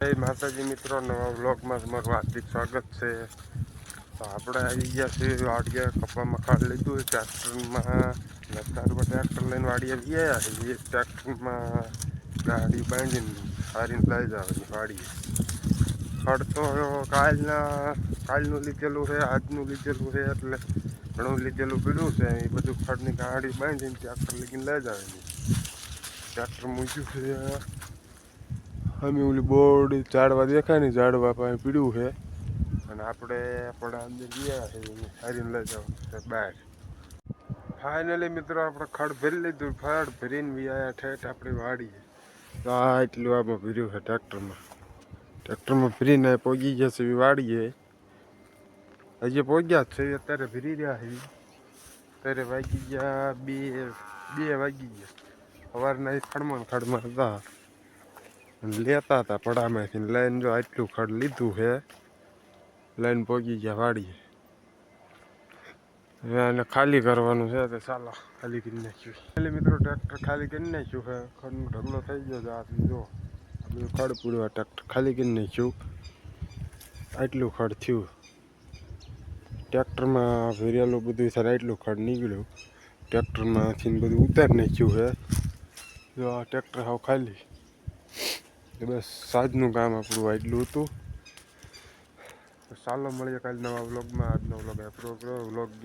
જય માતાજી મિત્રો, નવા વ્લોગમાં તમારું હાર્દિક સ્વાગત છે. તો આપણે આવી ગયા છીએ વાડીએ કપામાં ખાડ લીધું ટ્રેક્ટરમાં ટ્રેક્ટરમાં લતારમાં ટ્રેક્ટર લઈને વાડીએ ગયા એ ટ્રેક્ટરમાં ગાડી બાંધીને સારીને લઈ જવાની વાડીએ. ખડ તો કાલના, કાલનું લીધેલું છે, આજનું લીધેલું છે, એટલે ઘણું લીધેલું પીડ્યું છે. એ બધું ખડની ગાડી બાંધીને ટ્રેક્ટર લઈને લઈ જવાની. ટ્રેક્ટર મૂક્યું છે. અમે ઓલી બોર્ડ ઝાડવા દેખાય ને ઝાડવા પાસે પીડ્યું છે. અને આપણે આપણા અંદર ગયા છે હારીને લઈ જવાનું બહાર. ફાઇનલી મિત્રો, આપણે ખડ ભરી લીધું ખડ ભરીને બી આવ્યા ઠેઠ આપણી વાડી તો આ એટલું આમાં ભર્યું છે ટ્રેક્ટરમાં. ટ્રેક્ટરમાં ભરીને પહોંચી ગયા છે વાડીએ હજી પહોંચ્યા છે, અત્યારે ભરી રહ્યા છે. અત્યારે વાગી ગયા બે બે વાગી ગયા. સવારના ખડમાં ખડમાં હતા. લેતા હતા પડામાંથી લઈને જો આટલું ખડ લીધું છે લઈને પહોંચી ગયા વાડીએ. આને ખાલી કરવાનું છે તો ચાલો ખાલી કરી નાખ્યું ખાલી મિત્રો ટ્રેક્ટર ખાલી કરી નાખ્યું છે. ખડનો ઢગલો થઈ ગયો છે આ જો બધું ખડ પૂરવા ટ્રેક્ટર ખાલી કરી નાખ્યું. આટલું ખડ થયું. ટ્રેક્ટરમાં ભરેલું બધું સર આટલું ખડ નીકળ્યું. ટ્રેક્ટરમાંથી બધું ઉતારી નાખ્યું છે. જો આ ટ્રેક્ટર હાવ ખાલી. બસ સાંજનું કામ આપણું આટલું હતું. ચાલો મળીએ કાલે નવા વ્લોગમાં. આજનો વ્લોગ આપણો વ્લોગ